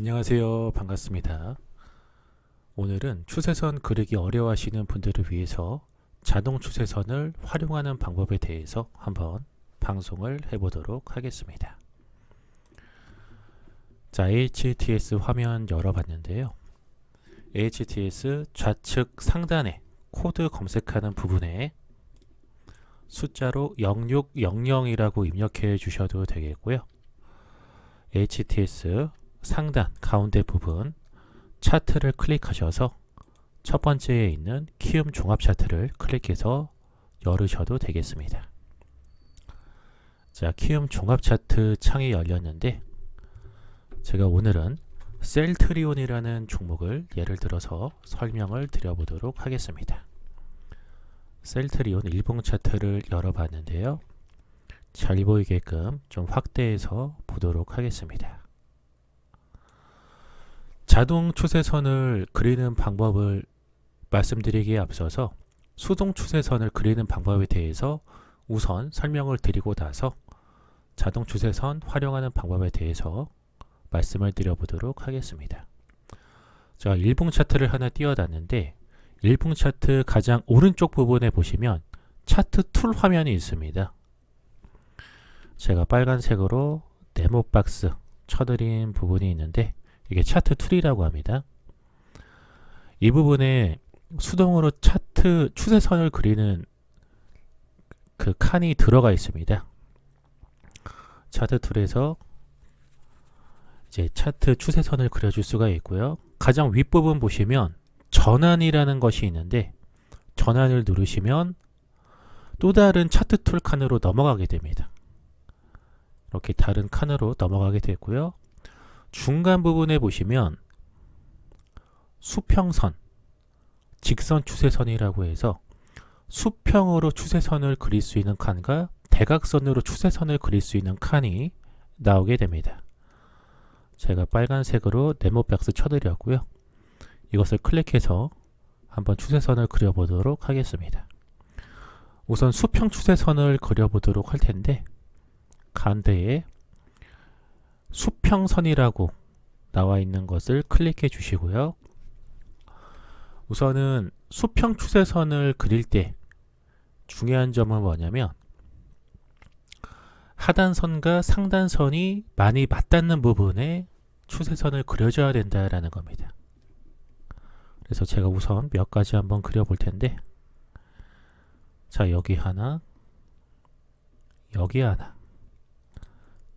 안녕하세요. 반갑습니다. 오늘은 추세선 그리기 어려워하시는 분들을 위해서 자동 추세선을 활용하는 방법에 대해서 한번 방송을 해보도록 하겠습니다. 자, HTS 화면 열어봤는데요. HTS 좌측 상단에 코드 검색하는 부분에 숫자로 0600이라고 입력해 주셔도 되겠고요. HTS 상단 가운데 부분 차트를 클릭하셔서 첫 번째에 있는 키움 종합 차트를 클릭해서 열으셔도 되겠습니다. 자, 키움 종합 차트 창이 열렸는데 제가 오늘은 셀트리온이라는 종목을 예를 들어서 설명을 드려보도록 하겠습니다. 셀트리온 일봉 차트를 열어봤는데요. 잘 보이게끔 좀 확대해서 보도록 하겠습니다. 자동 추세선을 그리는 방법을 말씀드리기에 앞서서 수동 추세선을 그리는 방법에 대해서 우선 설명을 드리고 나서 자동 추세선 활용하는 방법에 대해서 말씀을 드려보도록 하겠습니다. 자, 일봉 차트를 하나 띄워놨는데 일봉 차트 가장 오른쪽 부분에 보시면 차트 툴 화면이 있습니다. 제가 빨간색으로 네모 박스 쳐드린 부분이 있는데 이게 차트 툴이라고 합니다. 이 부분에 수동으로 차트 추세선을 그리는 그 칸이 들어가 있습니다. 차트 툴에서 이제 차트 추세선을 그려줄 수가 있고요. 가장 윗부분 보시면 전환이라는 것이 있는데 전환을 누르시면 또 다른 차트 툴 칸으로 넘어가게 됩니다. 이렇게 다른 칸으로 넘어가게 되고요. 중간 부분에 보시면 수평선, 직선 추세선이라고 해서 수평으로 추세선을 그릴 수 있는 칸과 대각선으로 추세선을 그릴 수 있는 칸이 나오게 됩니다. 제가 빨간색으로 네모박스 쳐드렸고요. 이것을 클릭해서 한번 추세선을 그려보도록 하겠습니다. 우선 수평 추세선을 그려보도록 할 텐데 가운데에 수평선이라고 나와 있는 것을 클릭해 주시고요. 우선은 수평 추세선을 그릴 때 중요한 점은 뭐냐면 하단선과 상단선이 많이 맞닿는 부분에 추세선을 그려줘야 된다라는 겁니다. 그래서 제가 우선 몇 가지 한번 그려볼 텐데 자 여기 하나 여기 하나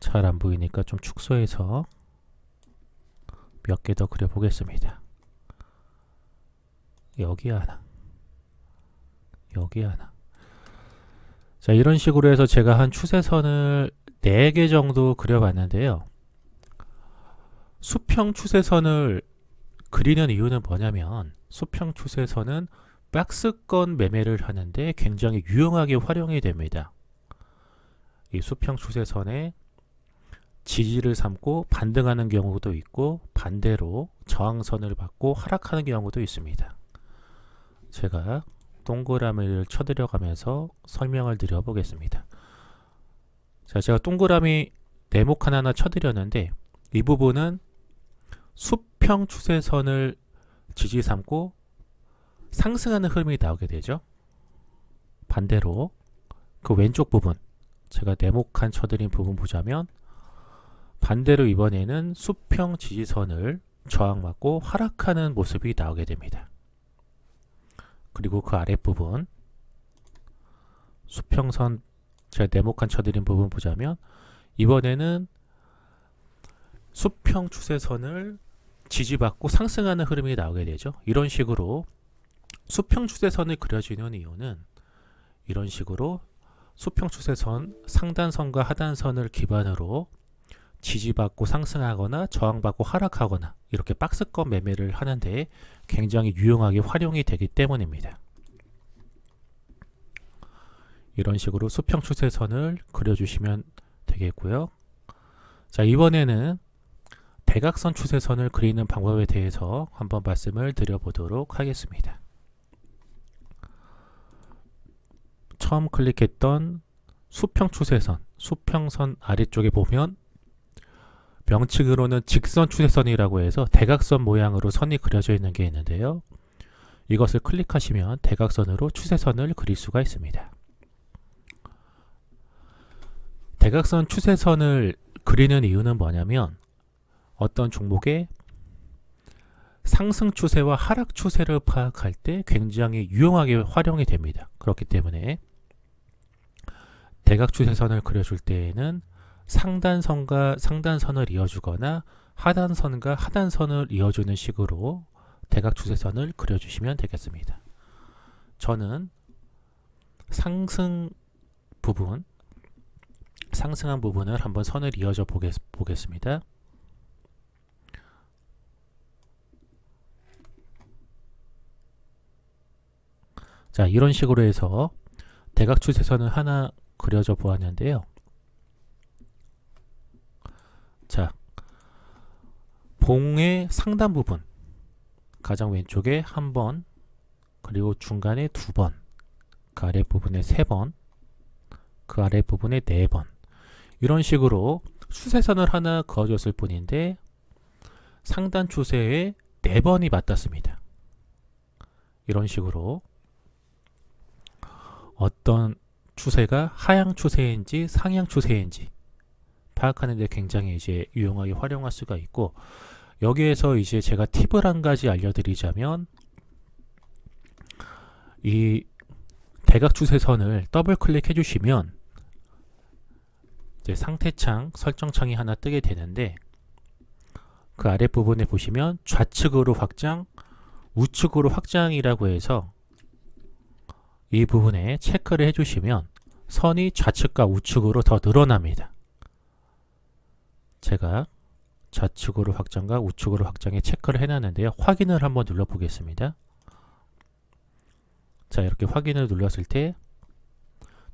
잘 안 보이니까 좀 축소해서 몇 개 더 그려보겠습니다. 여기 하나 여기 하나 자 이런 식으로 해서 제가 한 추세선을 4개 정도 그려봤는데요. 수평 추세선을 그리는 이유는 뭐냐면 수평 추세선은 박스권 매매를 하는데 굉장히 유용하게 활용이 됩니다. 이 수평 추세선에 지지를 삼고 반등하는 경우도 있고 반대로 저항선을 받고 하락하는 경우도 있습니다. 제가 동그라미를 쳐드려 가면서 설명을 드려 보겠습니다. 자, 제가 동그라미 네모 하나 쳐드렸는데 이 부분은 수평 추세선을 지지 삼고 상승하는 흐름이 나오게 되죠. 반대로 그 왼쪽 부분 제가 네모칸 쳐드린 부분 보자면 반대로 이번에는 수평 지지선을 저항받고 하락하는 모습이 나오게 됩니다. 그리고 그 아랫부분 수평선 제가 네모칸 쳐드린 부분 보자면 이번에는 수평 추세선을 지지받고 상승하는 흐름이 나오게 되죠. 이런 식으로 수평 추세선을 그려지는 이유는 이런 식으로 수평 추세선 상단선과 하단선을 기반으로 지지받고 상승하거나 저항받고 하락하거나 이렇게 박스권 매매를 하는데 굉장히 유용하게 활용이 되기 때문입니다. 이런 식으로 수평 추세선을 그려주시면 되겠고요. 자 이번에는 대각선 추세선을 그리는 방법에 대해서 한번 말씀을 드려보도록 하겠습니다. 처음 클릭했던 수평 추세선, 수평선 아래쪽에 보면 명칭으로는 직선 추세선이라고 해서 대각선 모양으로 선이 그려져 있는 게 있는데요. 이것을 클릭하시면 대각선으로 추세선을 그릴 수가 있습니다. 대각선 추세선을 그리는 이유는 뭐냐면 어떤 종목의 상승 추세와 하락 추세를 파악할 때 굉장히 유용하게 활용이 됩니다. 그렇기 때문에 대각 추세선을 그려줄 때에는 상단선과 상단선을 이어주거나 하단선과 하단선을 이어주는 식으로 대각 추세선을 그려주시면 되겠습니다. 저는 상승 부분, 상승한 부분을 한번 선을 이어져 보겠, 보겠습니다. 자, 이런 식으로 해서 대각 추세선을 하나 그려져 보았는데요. 자, 봉의 상단 부분 가장 왼쪽에 한 번, 그리고 중간에 두 번, 그 아래 부분에 세 번, 그 아래 부분에 네 번. 이런 식으로 추세선을 하나 그어줬을 뿐인데 상단 추세에 네 번이 맞닿습니다. 이런 식으로 어떤 추세가 하향 추세인지 상향 추세인지 파악하는 데 굉장히 이제 유용하게 활용할 수가 있고 여기에서 이제 제가 팁을 한 가지 알려드리자면 이 대각 추세선을 더블 클릭해 주시면 이제 상태창 설정창이 하나 뜨게 되는데 그 아랫부분에 보시면 좌측으로 확장, 우측으로 확장이라고 해서 이 부분에 체크를 해주시면 선이 좌측과 우측으로 더 늘어납니다. 제가 좌측으로 확장과 우측으로 확장에 체크를 해놨는데요. 확인을 한번 눌러보겠습니다. 자 이렇게 확인을 눌렀을 때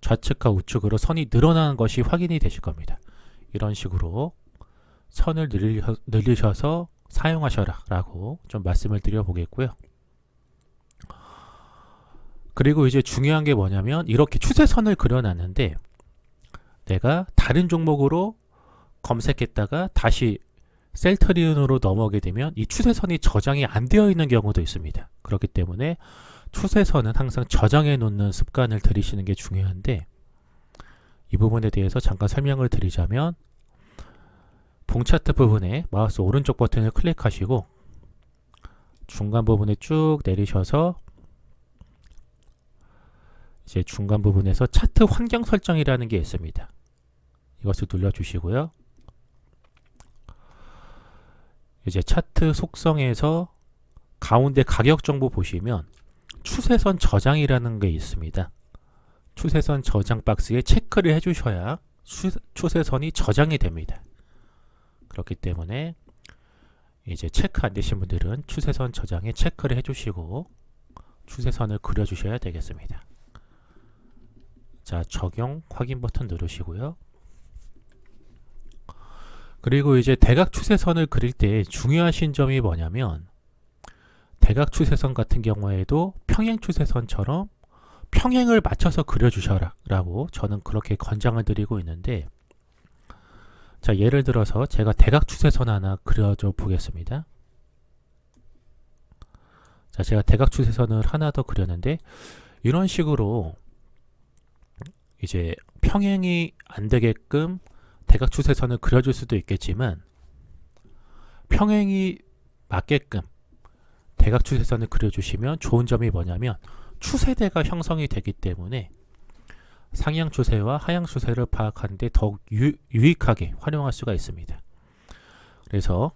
좌측과 우측으로 선이 늘어나는 것이 확인이 되실 겁니다. 이런 식으로 선을 늘리셔 서 사용하셔라 라고 좀 말씀을 드려 보겠고요. 그리고 이제 중요한 게 뭐냐면 이렇게 추세선을 그려놨는데 내가 다른 종목으로 검색했다가 다시 셀트리온으로 넘어오게 되면 이 추세선이 저장이 안 되어 있는 경우도 있습니다. 그렇기 때문에 추세선은 항상 저장해 놓는 습관을 들이시는 게 중요한데 이 부분에 대해서 잠깐 설명을 드리자면 봉차트 부분에 마우스 오른쪽 버튼을 클릭하시고 중간 부분에 쭉 내리셔서 이제 중간 부분에서 차트 환경 설정이라는 게 있습니다. 이것을 눌러주시고요. 이제 차트 속성에서 가운데 가격 정보 보시면 추세선 저장이라는 게 있습니다. 추세선 저장 박스에 체크를 해주셔야 추세선이 저장이 됩니다. 그렇기 때문에 이제 체크 안 되신 분들은 추세선 저장에 체크를 해주시고 추세선을 그려주셔야 되겠습니다. 자, 적용 확인 버튼 누르시고요. 그리고 이제 대각 추세선을 그릴 때 중요하신 점이 뭐냐면 대각 추세선 같은 경우에도 평행 추세선처럼 평행을 맞춰서 그려주셔라 라고 저는 그렇게 권장을 드리고 있는데 자 예를 들어서 제가 대각 추세선 하나 그려줘 보겠습니다. 자 제가 대각 추세선을 하나 더 그렸는데 이런 식으로 이제 평행이 안 되게끔 대각 추세선을 그려줄 수도 있겠지만 평행이 맞게끔 대각 추세선을 그려주시면 좋은 점이 뭐냐면 추세대가 형성이 되기 때문에 상향 추세와 하향 추세를 파악하는데 더욱 유, 유익하게 활용할 수가 있습니다. 그래서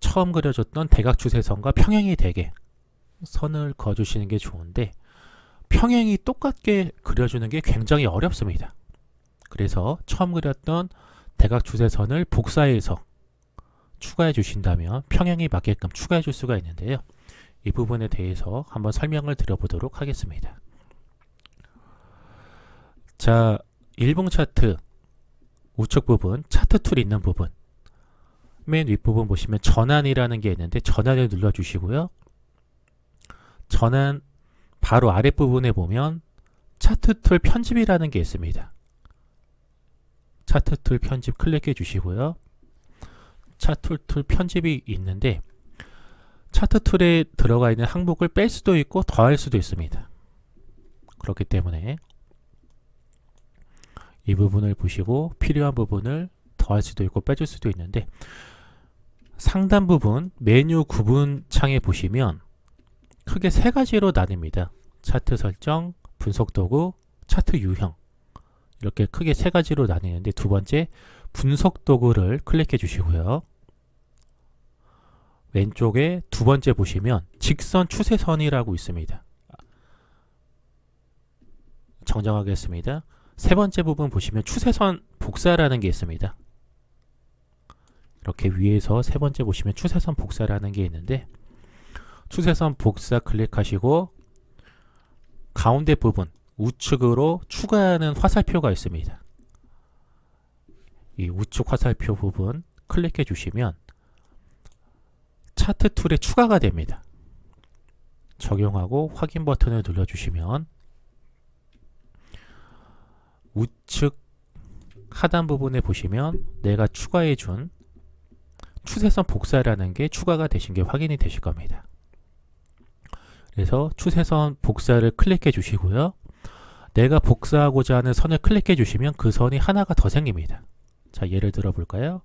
처음 그려줬던 대각 추세선과 평행이 되게 선을 그어주시는 게 좋은데 평행이 똑같게 그려주는 게 굉장히 어렵습니다. 그래서 처음 그렸던 대각 추세선을 복사해서 추가해 주신다면 평행이 맞게끔 추가해 줄 수가 있는데요. 이 부분에 대해서 한번 설명을 드려보도록 하겠습니다. 자, 일봉 차트 우측 부분, 차트 툴 있는 부분 맨 윗부분 보시면 전환이라는 게 있는데 전환을 눌러주시고요. 전환 바로 아랫부분에 보면 차트 툴 편집이라는 게 있습니다. 차트 툴 편집 클릭해 주시고요. 차트 툴 편집이 있는데 차트 툴에 들어가 있는 항목을 뺄 수도 있고 더할 수도 있습니다. 그렇기 때문에 이 부분을 보시고 필요한 부분을 더할 수도 있고 빼줄 수도 있는데 상단 부분 메뉴 구분 창에 보시면 크게 세 가지로 나뉩니다. 차트 설정, 분석 도구, 차트 유형 이렇게 크게 세 가지로 나뉘는데 두 번째 분석 도구를 클릭해 주시고요. 왼쪽에 두 번째 보시면 직선 추세선이라고 있습니다. 정정하겠습니다. 세 번째 부분 보시면 추세선 복사라는 게 있습니다. 이렇게 위에서 세 번째 보시면 추세선 복사라는 게 있는데 추세선 복사 클릭하시고 가운데 부분 우측으로 추가하는 화살표가 있습니다. 이 우측 화살표 부분 클릭해 주시면 차트 툴에 추가가 됩니다. 적용하고 확인 버튼을 눌러주시면 우측 하단 부분에 보시면 내가 추가해 준 추세선 복사라는 게 추가가 되신 게 확인이 되실 겁니다. 그래서 추세선 복사를 클릭해 주시고요. 내가 복사하고자 하는 선을 클릭해 주시면 그 선이 하나가 더 생깁니다. 자, 예를 들어 볼까요?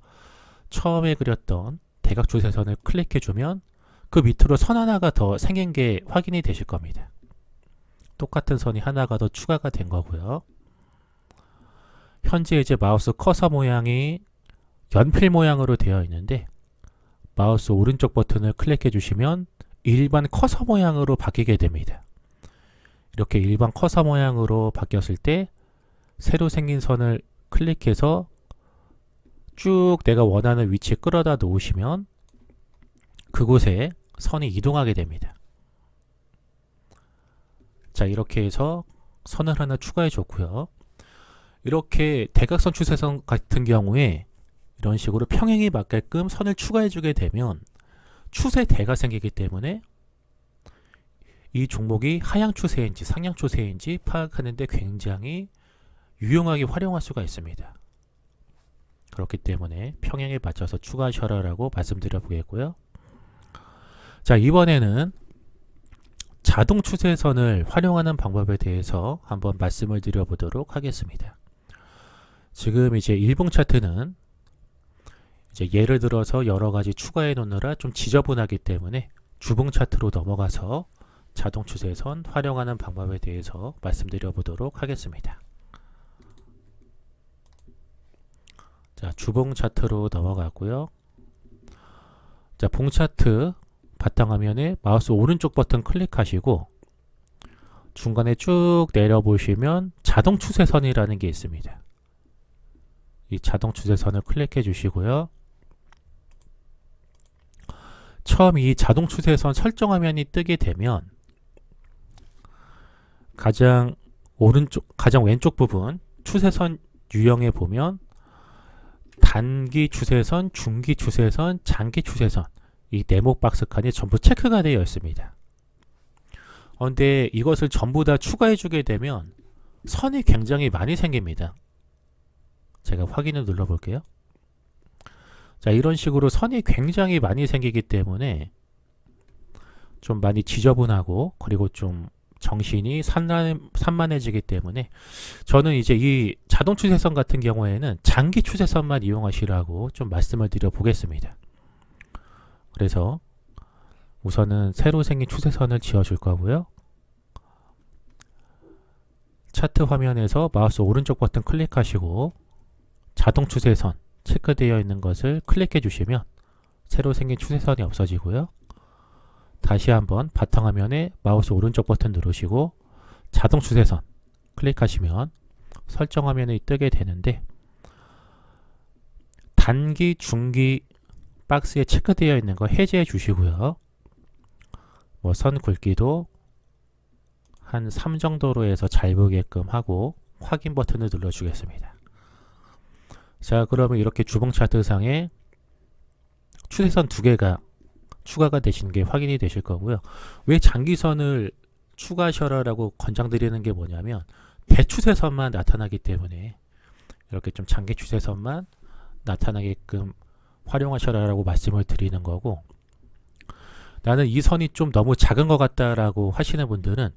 처음에 그렸던 대각 추세선을 클릭해 주면 그 밑으로 선 하나가 더 생긴 게 확인이 되실 겁니다. 똑같은 선이 하나가 더 추가가 된 거고요. 현재 이제 마우스 커서 모양이 연필 모양으로 되어 있는데 마우스 오른쪽 버튼을 클릭해 주시면 일반 커서 모양으로 바뀌게 됩니다. 이렇게 일반 커서 모양으로 바뀌었을 때 새로 생긴 선을 클릭해서 쭉 내가 원하는 위치에 끌어다 놓으시면 그곳에 선이 이동하게 됩니다. 자, 이렇게 해서 선을 하나 추가해 줬고요. 이렇게 대각선 추세선 같은 경우에 이런 식으로 평행이 맞게끔 선을 추가해 주게 되면 추세 대가 생기기 때문에 이 종목이 하향 추세인지 상향 추세인지 파악하는데 굉장히 유용하게 활용할 수가 있습니다. 그렇기 때문에 평행에 맞춰서 추가하셔라 라고 말씀드려 보겠고요. 자, 이번에는 자동 추세선을 활용하는 방법에 대해서 한번 말씀을 드려보도록 하겠습니다. 지금 이제 일봉 차트는 이제 예를 들어서 여러 가지 추가해 놓느라 좀 지저분하기 때문에 주봉 차트로 넘어가서 자동 추세선 활용하는 방법에 대해서 말씀드려 보도록 하겠습니다. 자, 주봉 차트로 넘어가고요. 자, 봉 차트 바탕화면에 마우스 오른쪽 버튼 클릭하시고 중간에 쭉 내려보시면 자동 추세선이라는 게 있습니다. 이 자동 추세선을 클릭해 주시고요. 처음 이 자동 추세선 설정 화면이 뜨게 되면 가장 오른쪽 가장 왼쪽 부분 추세선 유형에 보면 단기 추세선, 중기 추세선, 장기 추세선 이 네모 박스 칸이 전부 체크가 되어 있습니다. 그런데 이것을 전부 다 추가해 주게 되면 선이 굉장히 많이 생깁니다. 제가 확인을 눌러 볼게요. 자, 이런 식으로 선이 굉장히 많이 생기기 때문에 좀 많이 지저분하고 그리고 좀 정신이 산란, 산만해지기 때문에 저는 이제 이 자동 추세선 같은 경우에는 장기 추세선만 이용하시라고 좀 말씀을 드려 보겠습니다. 그래서 우선은 새로 생긴 추세선을 지어 줄 거고요. 차트 화면에서 마우스 오른쪽 버튼 클릭하시고 자동 추세선 체크되어 있는 것을 클릭해 주시면 새로 생긴 추세선이 없어지고요. 다시 한번 바탕화면에 마우스 오른쪽 버튼 누르시고 자동 추세선 클릭하시면 설정 화면이 뜨게 되는데 단기, 중기 박스에 체크되어 있는 거 해제해 주시고요. 뭐 선 굵기도 한 3 정도로 해서 잘 보게끔 하고 확인 버튼을 눌러 주겠습니다. 자, 그러면 이렇게 주봉 차트상에 추세선 두 개가 추가가 되신 게 확인이 되실 거고요. 왜 장기선을 추가하셔라라고 권장드리는 게 뭐냐면 대추세선만 나타나기 때문에 이렇게 좀 장기 추세선만 나타나게끔 활용하셔라라고 말씀을 드리는 거고 나는 이 선이 좀 너무 작은 것 같다라고 하시는 분들은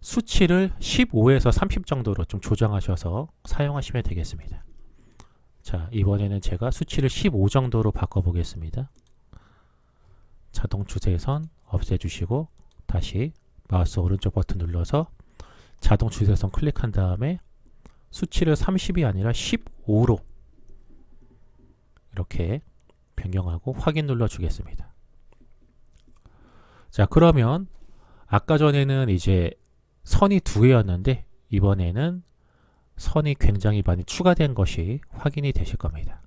수치를 15에서 30 정도로 좀 조정하셔서 사용하시면 되겠습니다. 자, 이번에는 제가 수치를 15 정도로 바꿔보겠습니다. 자동 추세선 없애주시고 다시 마우스 오른쪽 버튼 눌러서 자동 추세선 클릭한 다음에 수치를 30이 아니라 15로 이렇게 변경하고 확인 눌러 주겠습니다. 자, 그러면 아까 전에는 이제 선이 두 개였는데 이번에는 선이 굉장히 많이 추가된 것이 확인이 되실 겁니다.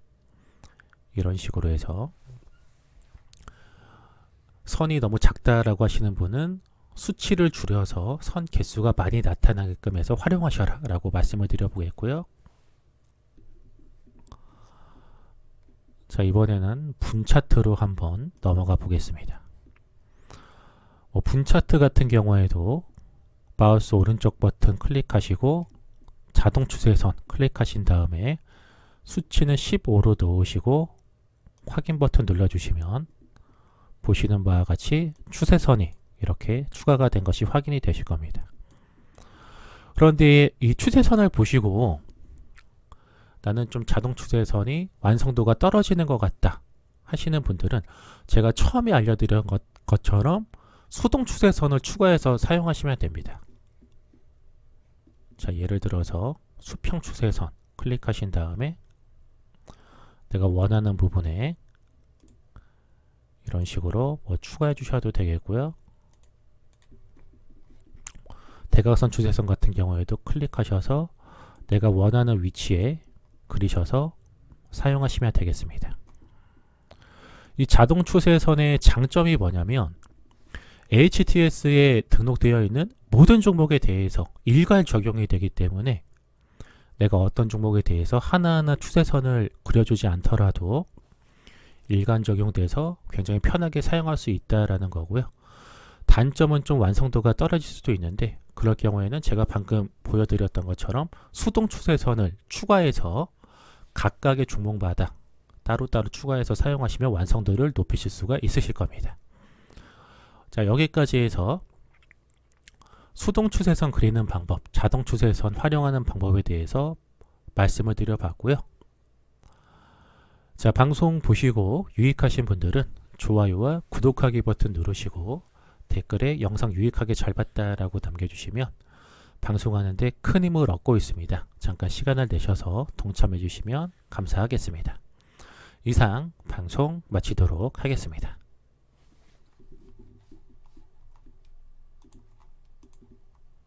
이런 식으로 해서 선이 너무 작다라고 하시는 분은 수치를 줄여서 선 개수가 많이 나타나게끔 해서 활용하셔라 라고 말씀을 드려보겠고요. 자 이번에는 분 차트로 한번 넘어가 보겠습니다. 뭐 분 차트 같은 경우에도 마우스 오른쪽 버튼 클릭하시고 자동 추세선 클릭하신 다음에 수치는 15로 넣으시고 확인 버튼 눌러주시면 보시는 바와 같이 추세선이 이렇게 추가가 된 것이 확인이 되실 겁니다. 그런데 이 추세선을 보시고 나는 좀 자동 추세선이 완성도가 떨어지는 것 같다 하시는 분들은 제가 처음에 알려드린 것, 것처럼 수동 추세선을 추가해서 사용하시면 됩니다. 자, 예를 들어서 수평 추세선 클릭하신 다음에 내가 원하는 부분에 이런 식으로 뭐 추가해 주셔도 되겠고요. 대각선 추세선 같은 경우에도 클릭하셔서 내가 원하는 위치에 그리셔서 사용하시면 되겠습니다. 이 자동 추세선의 장점이 뭐냐면 HTS에 등록되어 있는 모든 종목에 대해서 일괄 적용이 되기 때문에 내가 어떤 종목에 대해서 하나하나 추세선을 그려주지 않더라도 일간 적용돼서 굉장히 편하게 사용할 수 있다라는 거고요. 단점은 좀 완성도가 떨어질 수도 있는데 그럴 경우에는 제가 방금 보여드렸던 것처럼 수동 추세선을 추가해서 각각의 종목마다 따로따로 추가해서 사용하시면 완성도를 높이실 수가 있으실 겁니다. 자 여기까지 해서 수동 추세선 그리는 방법, 자동 추세선 활용하는 방법에 대해서 말씀을 드려봤고요. 자, 방송 보시고 유익하신 분들은 좋아요와 구독하기 버튼 누르시고 댓글에 영상 유익하게 잘 봤다라고 남겨주시면 방송하는데 큰 힘을 얻고 있습니다. 잠깐 시간을 내셔서 동참해 주시면 감사하겠습니다. 이상 방송 마치도록 하겠습니다.